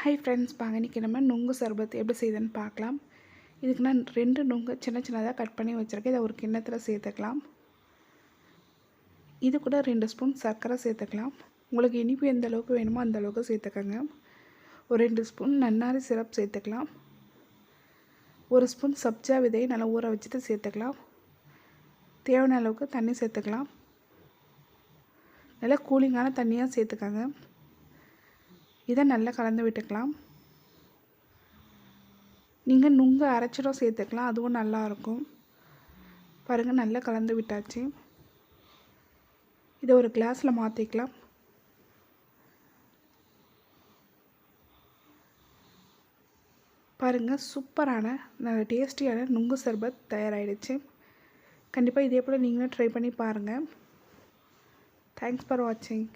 Hi friends பாங்க இன்றைக்கி நம்ம நுங்கு சர்பத் எப்படி செய்யுதுன்னு பார்க்கலாம். இதுக்கு நான் ரெண்டு நுங்கு சின்ன சின்னதாக கட் பண்ணி வச்சுருக்கேன். இதை ஒரு கிண்ணத்தில் சேர்த்துக்கலாம். இது கூட ரெண்டு ஸ்பூன் சர்க்கரை சேர்த்துக்கலாம். உங்களுக்கு இனிப்பு எந்த அளவுக்கு வேணுமோ அந்த அளவுக்கு சேர்த்துக்கோங்க. ஒரு ரெண்டு ஸ்பூன் நன்னாரி சிரப் சேர்த்துக்கலாம். ஒரு ஸ்பூன் சப்ஜா விதையை நல்லா ஊற வச்சுட்டு சேர்த்துக்கலாம். தேவையான அளவுக்கு தண்ணி சேர்த்துக்கலாம். நல்லா கூலிங்கான தண்ணியாக சேர்த்துக்கோங்க. இதை நல்லா கலந்து விட்டுக்கலாம். நீங்கள் நுங்கு அரைச்சிடும் சேர்த்துக்கலாம் அதுவும் நல்லாயிருக்கும் பாருங்கள் நல்லா கலந்து விட்டாச்சு. இதை ஒரு கிளாஸில் மாற்றிக்கலாம் பாருங்கள் சூப்பரான நல்ல டேஸ்டியான நுங்கு சர்பத் தயாராகிடுச்சு கண்டிப்பாக இதே போல் நீங்களும் ட்ரை பண்ணி பாருங்கள் தேங்க்ஸ் ஃபார் வாட்சிங்